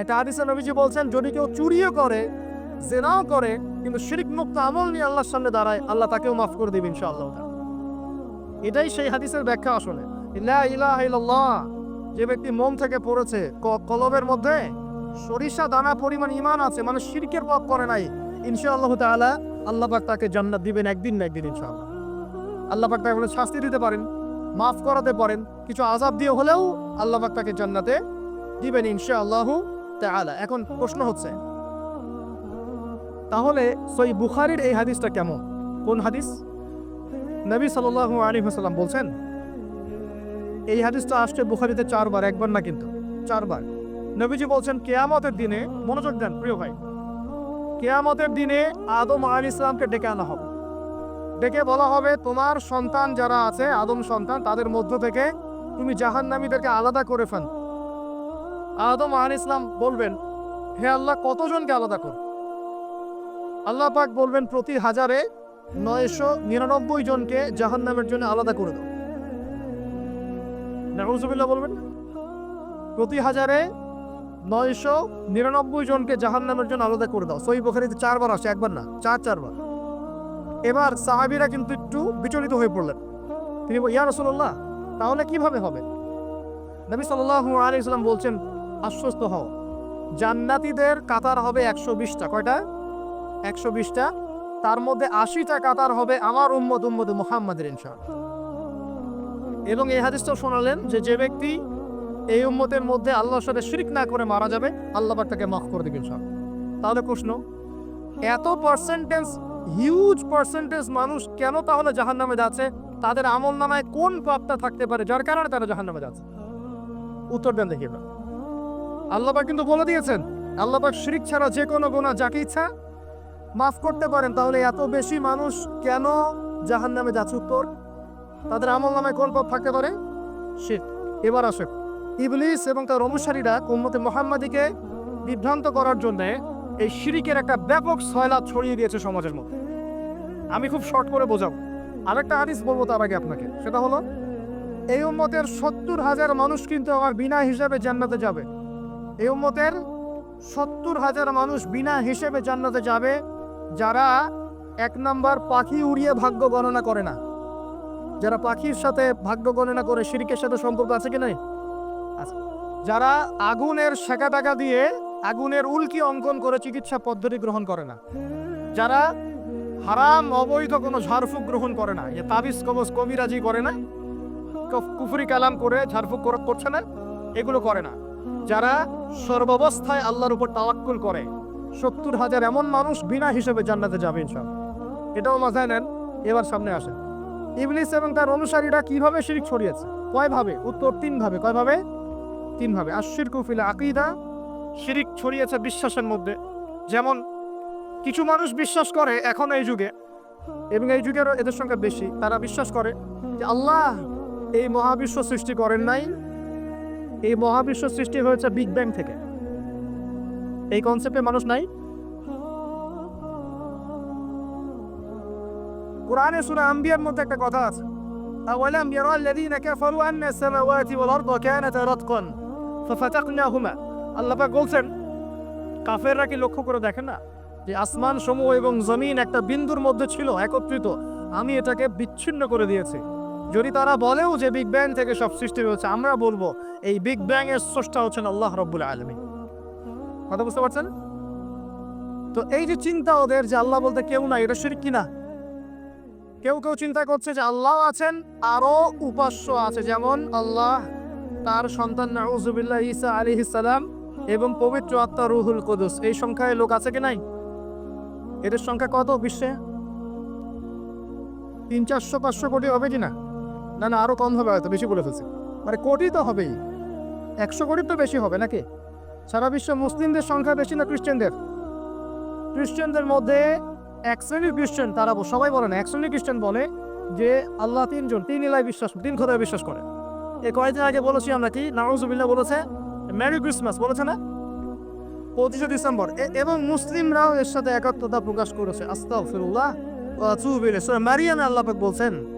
একটা হাদিসে নবীজি বলছেন, যদি কেউ চুরিও করে, জেনাও করে, কিন্তু শিরিক মুক্ত আমল নিয়ে আল্লাহর সামনে দাঁড়ায়, আল্লাহ তাকেও মাফ করে দিবে ইনশাআল্লাহ এটাই সেই হাদিসের ব্যাখ্যা আসলে। যে ব্যক্তি মন থেকে পড়েছে কলবের মধ্যে সরিষা, দানা, পরিমাণ ইমান আছে মানে শিরকের পাপ করে নাই, ইনশাআল্লাহ তাআলা আল্লাহ পাক তাকে জান্নাত দিবেন একদিন না একদিন ইনশাআল্লাহ। আল্লাহ পাক তাকে শাস্তি দিতে পারেন, মাফ করাতে পারেন, কিছু আজাব দিয়ে হলেও আল্লাহ পাক তাকে জান্নাতে দিবেন ইনশাআল্লাহ। এখন প্রশ্ন হচ্ছে, তাহলে সই বুখারির এই হাদিসটা কেমন? কোন হাদিস? নবী সাল্লাল্লাহু আলাইহি ওয়াসাল্লাম বলছেন, এই হাদিসটা আসছে বুখারিতে চারবার, একবার না কিন্তু, চারবার। নবীজি বলছেন, কেয়ামতের দিনে, মনোযোগ দেন প্রিয় ভাই, কেয়ামতের দিনে আদম আলী ইসলামকে ডেকে আনা হবে। ডেকে বলা হবে, তোমার সন্তান যারা আছে, আদম সন্তান, তাদের মধ্য থেকে তুমি জাহান্নামীদেরকে আলাদা করে ফেল। আদম আলী ইসলাম বলবেন, হে আল্লাহ, কতজনকে আলাদা কর? আল্লাহ পাক বলবেন, প্রতি হাজারে নয়শো নিরানব্বই জনকে জাহান্নামের জন্য আলাদা করে দাও। নাউজুবিল্লাহ বলবেন, প্রতি হাজারে নয়শো নিরানব্বই জনকে জাহান্নামের জন্য আলাদা করে দাও। সই বখারিতে চারবার আসে, একবার না, চার, চারবার। এবার সাহাবিরা কিন্তু একটু বিচলিত হয়ে পড়লেন। তিনি ইয়া রসুল্লাহ তাহলে কীভাবে হবে? নবী সাল্লাল্লাহু আলাইহি সাল্লাম বলছেন আশ্বস্ত হও। জান্নাতীদের কাতার হবে একশো বিশটা। কয়টা? একশো বিশটা। তার মধ্যে আশিটা কাতার হবে আমার উম্মত উম্মত মুহাম্মাদের, ইনশাআল্লাহ। এবং এই হাদিসটাও শোনালেন যে যে ব্যক্তি এই উম্মতের মধ্যে আল্লাহর সাথে শিরিক না করে মারা যাবে, আল্লাহ তাকে মাফ করে দেবেন সব তাহলে প্রশ্ন, এত পার্সেন্টেজ হিউজ পার্সেন্টেজ মানুষ কেন তাহলে জাহান নামে যাচ্ছে? তাদের আমল নামায় কোন পাপটা থাকতে পারে? যার কারণে তারা জাহান নামে যাচ্ছে? উত্তর দেন দেখি এবার। আল্লাহ পাক কিন্তু বলে দিয়েছেন আল্লাহ পাক শিরিক ছাড়া যে কোনো গোনা যাকে ইচ্ছা মাফ করতে পারেন, তাহলে এত বেশি মানুষ কেন জাহান নামে যাচ্ছে উত্তর তাদের আমল নামায় কোন পাপ থাকতে পারে? শির। এবার আসে। ইবলিস এবং তার অনুসারীরা উম্মতে মোহাম্মদীকে বিভ্রান্ত করার জন্য এই শিরিকের একটা ব্যাপক সয়লাভ ছড়িয়ে দিয়েছে সমাজের মধ্যে। আমি খুব শর্ট করে বোঝাবো। আরেকটা হাদিস বলব তার আগে আপনাকে। সেটা হলো, এই উম্মতের সত্তর হাজার মানুষ কিন্তু আমার বিনা হিসাবে জান্নাতে যাবে। এই উম্মতের সত্তর হাজার মানুষ বিনা হিসেবে জান্নাতে যাবে, যারা এক নাম্বার পাখি উড়িয়ে ভাগ্য গণনা করে না। যারা পাখির সাথে ভাগ্য গণনা করে, শিরিকের সাথে সম্পর্ক আছে কি নাই? আছে। যারা আগুনের শেখা টাকা দিয়ে আগুনের উল্কি অঙ্কন করে চিকিৎসা পদ্ধতি গ্রহণ করে না। যারা হারাম, অবৈধ কোনো ঝাড়ফুঁক গ্রহণ করে না। যে তাবিজ, কবজ, কবিরাজি করে না কফ- কুফরি কালাম করে ঝাড়ফুঁক কর- করছে না, এগুলো করে না। যারা সর্বাবস্থায় আল্লাহর উপর তাওয়াক্কুল করে, সত্তর হাজার এমন মানুষ বিনা হিসেবে জান্নাতে যাবে ইনশাআল্লাহ। এটাও মাথায় নেন, এবার সামনে আসে ইবলিস এবং তার অনুসারীরা কীভাবে শিরিক ছড়িয়েছে? কয় ভাবে উত্তর তিন ভাবে কয় ভাবে তিন ভাবে আশির কুফিল আকিদা। শিরিক ছড়িয়েছে বিশ্বাসের মধ্যে। যেমন, কিছু মানুষ বিশ্বাস করে এখন এই যুগে, এবং এই যুগেরও এদের সংখ্যা বেশি। তারা বিশ্বাস করে যে আল্লাহ এই মহাবিশ্ব সৃষ্টি করেন নাই এই মহাবিশ্ব সৃষ্টি হয়েছে বিগ ব্যাং থেকে এই কনসেপ্টে মানুষ নাই কোরআনে সূরা আম্বিয়ার মধ্যে একটা কথা আছে أولم يرى الذين كفروا أن السماوات والأرض كانتا رتقا ففتقناهما আল্লাহ পাক বলছেন কাফেররা কি লক্ষ্য করে দেখেন না যে আসমান সমূহ এবং জমিন একটা বিন্দুর মধ্যে ছিল একত্রিত আমি এটাকে বিচ্ছিন্ন করে দিয়েছি যদি তারা বলেও যে বিগ ব্যাং থেকে সব সৃষ্টি হয়েছে, আমরা বলব এই বিগ ব্যাং এর স্রষ্টা হচ্ছেন আল্লাহ রব্বুল আলমী কথা বুঝতে পারছেন? তো এই যে চিন্তা ওদের যে আল্লাহ বলতে কেউ না এটা শিরক কিনা? কেউ কেউ চিন্তা করছে যে আল্লাহ আছেন, আরও উপাস্য আছে, যেমন আল্লাহ তার সন্তান নাউজুবিল্লাহ ঈসা আলাইহিস সালাম এবং পবিত্র আত্মা রুহুল কুদুস। এই সংখ্যায় লোক আছে কি নাই? এদের সংখ্যা কত বিশ্বে? তিন চারশো পাঁচশো কোটি হবে কি না না না, আরও কম হবে হয়তো, বেশি বলে ফেলছি। মানে কোটি তো হবেই। একশো কোটি তো বেশি হবে নাকি? সারা বিশ্ব মুসলিমদের সংখ্যা বেশি না খ্রিস্টানদের? খ্রিস্টানদের মধ্যে এক শ্রেণির খ্রিস্টান, তারা সবাই বলে না, এক শ্রেণির খ্রিস্টান বলে যে আল্লাহ তিনজন, তিন ইলায় বিশ্বাস, তিন খোদায় বিশ্বাস করে। এ কয়েকদিন আগে বলেছি আমরা কি? নাউজুবিল্লাহ বলেছে ম্যারি ক্রিসমাস বলেছে না? পঁচিশে ডিসেম্বর। এবং মুসলিমরাও এর সাথে একাত্মতা প্রকাশ করেছে। আস্তাগফিরুল্লাহ ওয়া মারিয়ান আল্লাহ বলছেন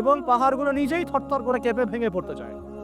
এবং পাহাড়গুলো নিজেই থরথর করে কেঁপে ভেঙে পড়তে চায়।